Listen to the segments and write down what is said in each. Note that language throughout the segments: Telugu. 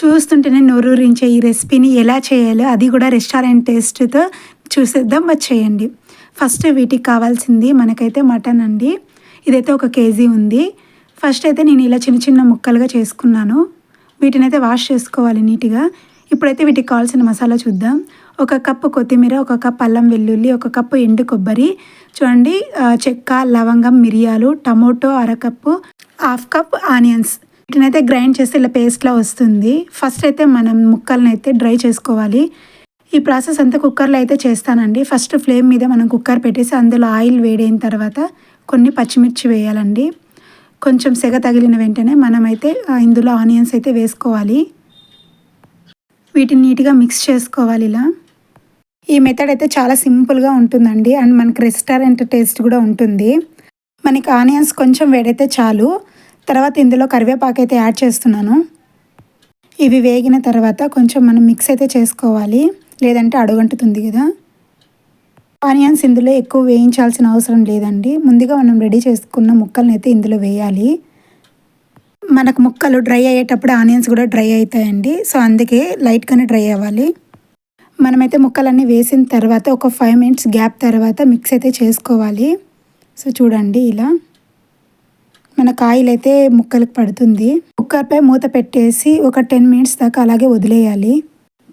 చూస్తుంటేనే నోరూరించే ఈ రెసిపీని ఎలా చేయాలో అది కూడా రెస్టారెంట్ టేస్ట్తో చూసేద్దాం. వచ్చేయండి ఫస్ట్ వీటికి కావాల్సింది మనకైతే మటన్ అండి. ఇదైతే ఒక కేజీ ఉంది. ఫస్ట్ అయితే నేను ఇలా చిన్న చిన్న ముక్కలుగా చేసుకున్నాను. వీటిని అయితే వాష్ చేసుకోవాలి నీట్గా. ఇప్పుడైతే వీటికి కావాల్సిన మసాలా చూద్దాం. ఒక కప్పు కొత్తిమీర ఒక కప్ అల్లం వెల్లుల్లి ఒక కప్పు ఎండు కొబ్బరి. చూడండి చెక్క లవంగం మిరియాలు టమోటో అరకప్పు హాఫ్ కప్ ఆనియన్స్. వీటినైతే గ్రైండ్ చేస్తే ఇలా పేస్ట్లా వస్తుంది. ఫస్ట్ అయితే మనం ముక్కలను అయితే డ్రై చేసుకోవాలి. ఈ ప్రాసెస్ అంతా కుక్కర్లో అయితే చేస్తానండి. ఫస్ట్ ఫ్లేమ్ మీద మనం కుక్కర్ పెట్టేసి అందులో ఆయిల్ వేడైన తర్వాత కొన్ని పచ్చిమిర్చి వేయాలండి. కొంచెం సెగ తగిలిన వెంటనే మనమైతే ఇందులో ఆనియన్స్ అయితే వేసుకోవాలి. వీటిని నీట్గా మిక్స్ చేసుకోవాలి ఇలా. ఈ మెథడ్ అయితే చాలా సింపుల్గా ఉంటుందండి. అండ్ మనకి రెస్టారెంట్ టేస్ట్ కూడా ఉంటుంది. మనకి ఆనియన్స్ కొంచెం వేడైతే చాలు. తర్వాత ఇందులో కరివేపాకు అయితే యాడ్ చేస్తున్నాను. ఇవి వేగిన తర్వాత కొంచెం మనం మిక్స్ అయితే చేసుకోవాలి. లేదంటే అడుగంటుతుంది కదా. ఆనియన్స్ ఇందులో ఎక్కువ వేయించాల్సిన అవసరం లేదండి. ముందుగా మనం రెడీ చేసుకున్న ముక్కలను అయితే ఇందులో వేయాలి. మనకు ముక్కలు డ్రై అయ్యేటప్పుడు ఆనియన్స్ కూడా డ్రై అవుతాయండి. సో అందుకే లైట్గానే డ్రై అవ్వాలి. మనమైతే ముక్కలన్నీ వేసిన తర్వాత ఒక ఫైవ్ మినిట్స్ గ్యాప్ తర్వాత మిక్స్ అయితే చేసుకోవాలి. సో చూడండి ఇలా. మన కాయలు అయితే ముక్కలకు పడుతుంది. కుక్కర్పై మూత పెట్టేసి ఒక టెన్ మినిట్స్ దాకా అలాగే వదిలేయాలి.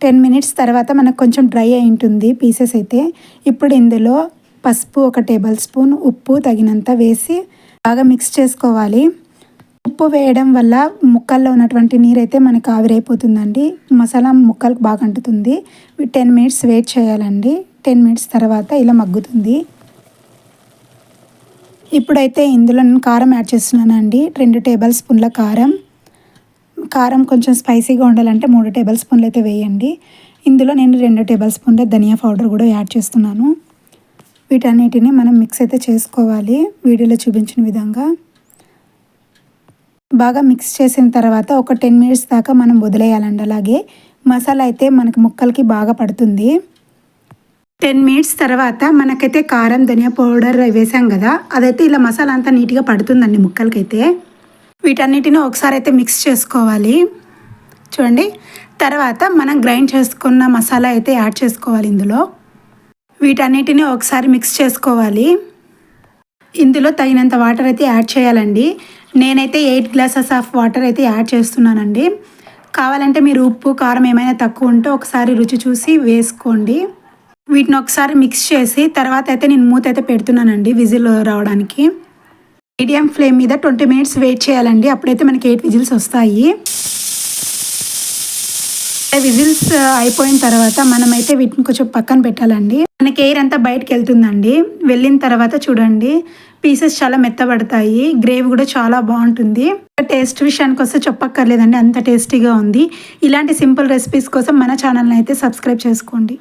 టెన్ మినిట్స్ తర్వాత మనకు కొంచెం డ్రై అయి ఉంటుంది పీసెస్ అయితే. ఇప్పుడు ఇందులో పసుపు ఒక టేబుల్ స్పూన్ ఉప్పు తగినంత వేసి బాగా మిక్స్ చేసుకోవాలి. ఉప్పు వేయడం వల్ల ముక్కల్లో ఉన్నటువంటి నీరు అయితే మనకు ఆవిరైపోతుందండి. మసాలా ముక్కలకు బాగా అంటుతుంది. టెన్ మినిట్స్ వెయిట్ చేయాలండి. టెన్ మినిట్స్ తర్వాత ఇలా మగ్గుతుంది. ఇప్పుడైతే ఇందులో నేను కారం యాడ్ చేస్తున్నానండి. రెండు టేబుల్ స్పూన్ల కారం. కారం కొంచెం స్పైసీగా ఉండాలంటే మూడు టేబుల్ స్పూన్లు అయితే వేయండి. ఇందులో నేను రెండు టేబుల్ స్పూన్ల ధనియా పౌడర్ కూడా యాడ్ చేస్తున్నాను. వీటన్నిటిని మనం మిక్స్ అయితే చేసుకోవాలి. వీడియోలో చూపించిన విధంగా. బాగా మిక్స్ చేసిన తర్వాత ఒక టెన్ మినిట్స్ దాకా మనం వదిలేయాలండి. అలాగే మసాలా అయితే మనకి ముక్కలకి బాగా పడుతుంది. టెన్ మినిట్స్ తర్వాత మనకైతే కారం ధనియా పౌడర్ వేసాం కదా అదైతే ఇలా మసాలా అంతా నీట్గా పడుతుందండి ముక్కలకైతే. వీటన్నిటిని ఒకసారి అయితే మిక్స్ చేసుకోవాలి. చూడండి. తర్వాత మనం గ్రైండ్ చేసుకున్న మసాలా అయితే యాడ్ చేసుకోవాలి ఇందులో. వీటన్నిటిని ఒకసారి మిక్స్ చేసుకోవాలి. ఇందులో తగినంత వాటర్ అయితే యాడ్ చేయాలండి. నేనైతే ఎయిట్ గ్లాసెస్ ఆఫ్ వాటర్ అయితే యాడ్ చేస్తున్నానండి. కావాలంటే మీరు ఉప్పు కారం ఏమైనా తక్కువ ఉంటే ఒకసారి రుచి చూసి వేసుకోండి. వీటిని ఒకసారి మిక్స్ చేసి తర్వాత అయితే నేను మూత అయితే పెడుతున్నానండి విజిల్ రావడానికి. మీడియం ఫ్లేమ్ మీద ట్వంటీ మినిట్స్ వెయిట్ చేయాలండి. అప్పుడైతే మనకి ఎయిట్ విజిల్స్ వస్తాయి. విజిల్స్ అయిపోయిన తర్వాత మనమైతే వీటిని కొంచెం పక్కన పెట్టాలండి. మనకి ఎయిర్ అంతా బయటకు వెళ్తుందండి. వెళ్ళిన తర్వాత చూడండి. పీసెస్ చాలా మెత్తబడతాయి. గ్రేవీ కూడా చాలా బాగుంటుంది. టేస్ట్ విషయానికి వస్తే చెప్పక్కర్లేదండి. అంత టేస్టీగా ఉంది. ఇలాంటి సింపుల్ రెసిపీస్ కోసం మన ఛానల్ని అయితే సబ్స్క్రైబ్ చేసుకోండి.